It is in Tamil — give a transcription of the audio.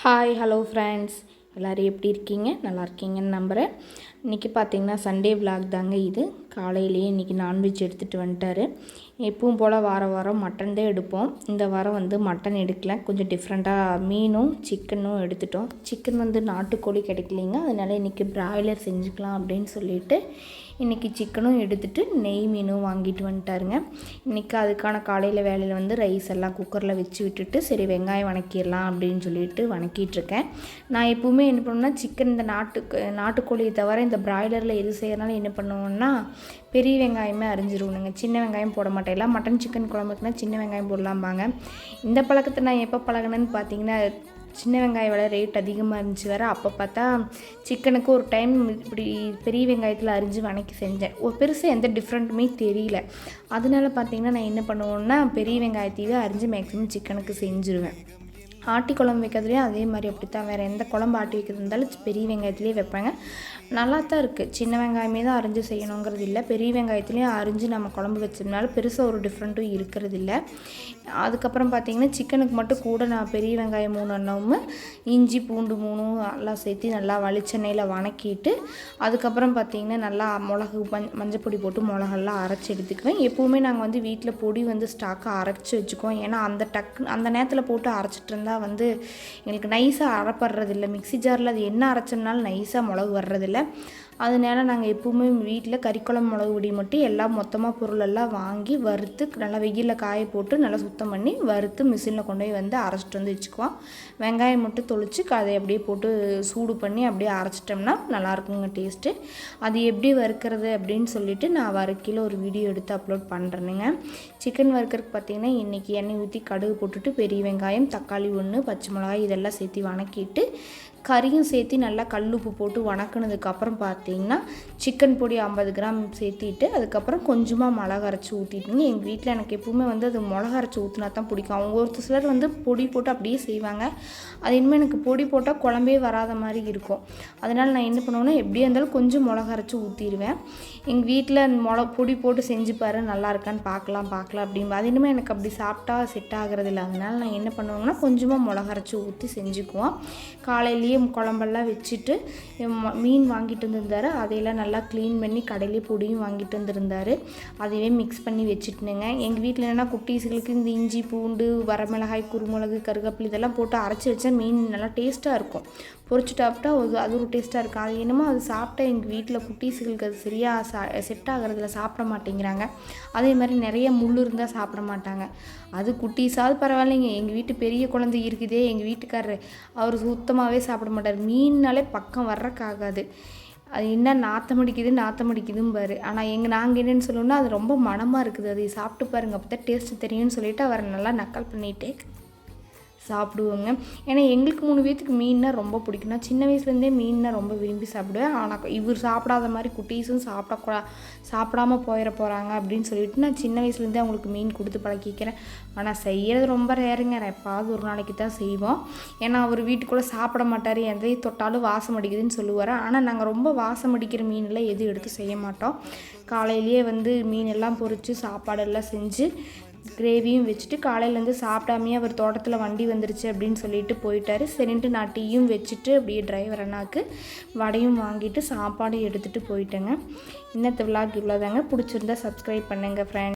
ஹாய் ஹலோ ஃப்ரெண்ட்ஸ் எல்லோரும் எப்படி இருக்கீங்க? நல்லா இருக்கீங்கன்னு நம்புகிறேன் இன்றைக்கி பார்த்தீங்கன்னா சண்டே விலாக் தாங்க இது. காலையிலேயே இன்றைக்கி நான்வெஜ் எடுத்துகிட்டு வந்துட்டாரு. எப்பவும் போல் வார வாரம் மட்டன் தான் எடுப்போம். இந்த வாரம் வந்து மட்டன் எடுக்கல. கொஞ்சம் டிஃப்ரெண்ட்டாக மீனும் சிக்கனும் எடுத்துட்டோம். சிக்கன் வந்து நாட்டுக்கோழி கிடைக்கலிங்க. அதனால் இன்றைக்கி பிராய்லர் செஞ்சுக்கலாம் அப்படின்னு சொல்லிட்டு இன்றைக்கி சிக்கனும் எடுத்துகிட்டு நெய் மீனும் வாங்கிட்டு வந்துட்டாருங்க. இன்றைக்கி அதுக்கான காலையில் வேலையில் வந்து ரைஸ் எல்லாம் குக்கரில் வச்சு விட்டுட்டு சரி வெங்காயம் வணக்கிடலாம் அப்படின்னு சொல்லிட்டு வணக்கிட்டுருக்கேன் நான் எப்போவுமே என்ன பண்ணுவேன்னா சிக்கன் இந்த நாட்டு நாட்டுக்கோழியை தவிர இந்த பிராய்லரில் எது செய்யறனால என்ன பண்ணுவோன்னா பெரிய வெங்காயமே அரிஞ்சிருவணுங்க சின்ன வெங்காயம் போட மாட்டேன். எல்லாம் மட்டன் சிக்கன் குழம்புக்குனா சின்ன வெங்காயம் போடலாம்பாங்க. இந்த பழக்கத்தை நான் எப்போ பழகினேன்னு பார்த்தீங்கன்னா சின்ன வெங்காய விலை ரேட் அதிகமாக இருந்துச்சு வேறு. அப்போ பார்த்தா சிக்கனுக்கு ஒரு டைம் இப்படி பெரிய வெங்காயத்தில் அரிஞ்சு வணக்கி செஞ்சேன். ஒரு பெருசாக எந்த டிஃப்ரெண்ட்டுமே தெரியல. அதனால பார்த்தீங்கன்னா நான் என்ன பண்ணுவேன்னா பெரிய வெங்காயத்தையே அரிஞ்சு மேக்ஸிமம் சிக்கனுக்கு செஞ்சுருவேன். ஆட்டி குழம்பு வைக்கிறதுலேயும் அதே மாதிரி அப்படி தான் வேறு எந்த குழம்பு ஆட்டி வைக்கிறது இருந்தாலும் பெரிய வெங்காயத்துலேயே வைப்பாங்க. நல்லா தான் இருக்குது சின்ன வெங்காயமே தான் அரிஞ்சு செய்யணுங்கிறது இல்லை. பெரிய வெங்காயத்துலேயும் அரிஞ்சு நம்ம குழம்பு வச்சதுனால பெருசாக ஒரு டிஃப்ரெண்ட்டும் இருக்கிறது இல்லை. அதுக்கப்புறம் பார்த்திங்கன்னா சிக்கனுக்கு மட்டும் கூட நான் பெரிய வெங்காயம் மூணு எண்ணமும் இஞ்சி பூண்டு மூணும் எல்லாம் சேர்த்து நல்லா வலிச்செண்ணெயில் வணக்கிட்டு அதுக்கப்புறம் பார்த்திங்கன்னா நல்லா மிளகு மஞ்சள் மஞ்சப்பொடி போட்டு மிளகெல்லாம் அரைச்சி எடுத்துக்குவேன். எப்போவுமே நாங்கள் வந்து வீட்டில் பொடி வந்து ஸ்டாக்காக அரைச்சி வச்சுக்குவோம். ஏன்னா அந்த டக்கு அந்த நேரத்தில் போட்டு அரைச்சிட்டு இருந்தால் வந்து எங்களுக்கு நைஸாக அரைப்படுறதில்ல மிக்ஸி ஜாரில் அது என்ன அரைச்சோம்னாலும் நைஸாக மிளகு வர்றதில்ல. அதனால நாங்கள் எப்பவுமே வீட்டில் கறிக்குழம்பு மிளகு பொடி மட்டும் எல்லாம் மொத்தமாக பொருளெல்லாம் வாங்கி வறுத்து நல்லா வெயிலில் காய போட்டு நல்லா சுத்தம் பண்ணி வறுத்து மிஷினில் கொண்டு போய் வந்து அரைச்சிட்டு வந்து வச்சுக்குவோம். வெங்காயம் மட்டும் தொளிச்சு அதை அப்படியே போட்டு சூடு பண்ணி அப்படியே அரைச்சிட்டோம்னா நல்லாயிருக்குங்க டேஸ்ட்டு அது எப்படி வறுக்கிறது அப்படின்னு சொல்லிட்டு நான் வறுக்கையில் ஒரு வீடியோ எடுத்து அப்லோட் பண்ணுறேனுங்க சிக்கன் வறுக்கிறதுக்கு பார்த்தீங்கன்னா இன்றைக்கி எண்ணெய் ஊற்றி கடுகு போட்டுட்டு பெரிய வெங்காயம் தக்காளி ஒன்று பச்சை மிளகாய் இதெல்லாம் சேர்த்து வணக்கிட்டு கறியும் சேர்த்து நல்லா கல் உப்பு போட்டு வணக்கினதுக்கப்புறம் பார்த்தீங்கன்னா சிக்கன் பொடி ஐம்பது கிராம் சேர்த்திட்டு அதுக்கப்புறம் கொஞ்சமாக மிளகா அரைச்சி ஊற்றிட்டுங்க எங்கள் வீட்டில் எனக்கு எப்பவுமே வந்து அது மிளகா அரைச்சி ஊற்றினா தான் பிடிக்கும். அவங்க ஒரு சிலர் வந்து பொடி போட்டு அப்படியே செய்வாங்க. அது இனிமேல் எனக்கு பொடி போட்டால் குழம்பே வராத மாதிரி இருக்கும். அதனால் நான் என்ன பண்ணுவேன்னா எப்படியா இருந்தாலும் கொஞ்சம் மிளகா அரைச்சி ஊற்றிடுவேன் எங்கள் வீட்டில் மிள பொடி போட்டு செஞ்சு பாரு நல்லா இருக்கான்னு பார்க்கலாம் பார்க்கலாம் அப்படிம்பா. அது இனிமேல் எனக்கு அப்படி சாப்பிட்டா செட் ஆகிறது இல்லை. அதனால் நான் என்ன பண்ணுவேன்னா கொஞ்சமாக மிளகா அரைச்சி ஊற்றி செஞ்சுக்குவோம். காலையிலேயே குழம்பெல்லாம் வச்சுட்டு மீன் வாங்கிட்டு வந்திருந்தாரு. அதையெல்லாம் நல்லா க்ளீன் பண்ணி கடையிலே பொடியும் வாங்கிட்டு வந்திருந்தார். அதையே மிக்ஸ் பண்ணி வச்சுட்டுனுங்க. எங்கள் வீட்டில் என்னென்னா குட்டீஸ்களுக்கு இந்த இஞ்சி பூண்டு வரமிளகாய் குருமிளகு கருகப்பில் இதெல்லாம் போட்டு அரைச்சி வச்சா மீன் நல்லா டேஸ்ட்டாக இருக்கும். பொரிச்சு சாப்பிட்டா அது அது ஒரு டேஸ்ட்டாக இருக்கும். அது என்னமோ அது சாப்பிட்டா எங்கள் வீட்டில் குட்டீஸுகளுக்கு அது சரியாக சா செட் ஆகிறதுல சாப்பிட மாட்டேங்கிறாங்க. அதே மாதிரி நிறைய முள் இருந்தால் சாப்பிட மாட்டாங்க. அது குட்டீஸாவது பரவாயில்லைங்க. எங்கள் வீட்டு பெரிய குழந்தை இருக்குதே. எங்கள் வீட்டுக்காரரு அவர் சுத்தமாகவே சாப்பிட மாட்டார். மீன்னாலே பக்கம் வர்றக்காகாது அது என்ன நாத்தம் அடிக்குது நாத்தம் அடிக்குதும்பாரு ஆனால் எங்கள் நாங்கள் என்னென்னு சொல்லணும்னா அது ரொம்ப மனமாக இருக்குது. அதை சாப்பிட்டு பாருங்க அப்போ தான் டேஸ்ட்டு தெரியும்னு சொல்லிவிட்டு அவரை நல்லா நக்கல் பண்ணிட்டு சாப்பிடுவோங்க. ஏன்னா எங்களுக்கு மூணு பேத்துக்கு மீன்னா ரொம்ப பிடிக்கும். நான் சின்ன வயசுலேருந்தே மீன்னா ரொம்ப விரும்பி சாப்பிடுவேன். ஆனால் இவர் சாப்பிடாத மாதிரி குட்டீஸும் சாப்பிடக்கூடா சாப்பிடாம போயிட போகிறாங்க அப்படின்னு சொல்லிட்டு நான் சின்ன வயசுலேருந்தே அவங்களுக்கு மீன் கொடுத்து பழக்கிக்கிறேன். ஆனால் செய்கிறது ரொம்ப ரேருங்க. எப்பாவது ஒரு நாளைக்கு தான் செய்வோம். ஏன்னா அவர் வீட்டுக்குள்ளே சாப்பிட மாட்டார். எதையும் தொட்டாலும் வாசம் அடிக்குதுன்னு சொல்லுவார். ஆனால் நாங்கள் ரொம்ப வாசம் அடிக்கிற மீனெல்லாம் எதுவும் எடுத்து செய்ய மாட்டோம். காலையிலேயே வந்து மீன் எல்லாம் பொறிச்சு சாப்பாடெல்லாம் செஞ்சு கிரேவியும் வச்சுட்டு காலையிலேருந்து சாப்பிடாமையே அவர் தோட்டத்தில் வண்டி வந்துருச்சு அப்படின்னு சொல்லிட்டு போயிட்டாரு. சரின்ட்டு நான் டீயும் வச்சுட்டு அப்படியே டிரைவர் அண்ணாக்கு வடையும் வாங்கிட்டு சாப்பாடும் எடுத்துகிட்டு போயிட்டேங்க. இன்னத்து விழாக்கு இவ்வளோதாங்க பிடிச்சிருந்தா சப்ஸ்கிரைப் பண்ணுங்கள் ஃப்ரெண்ட்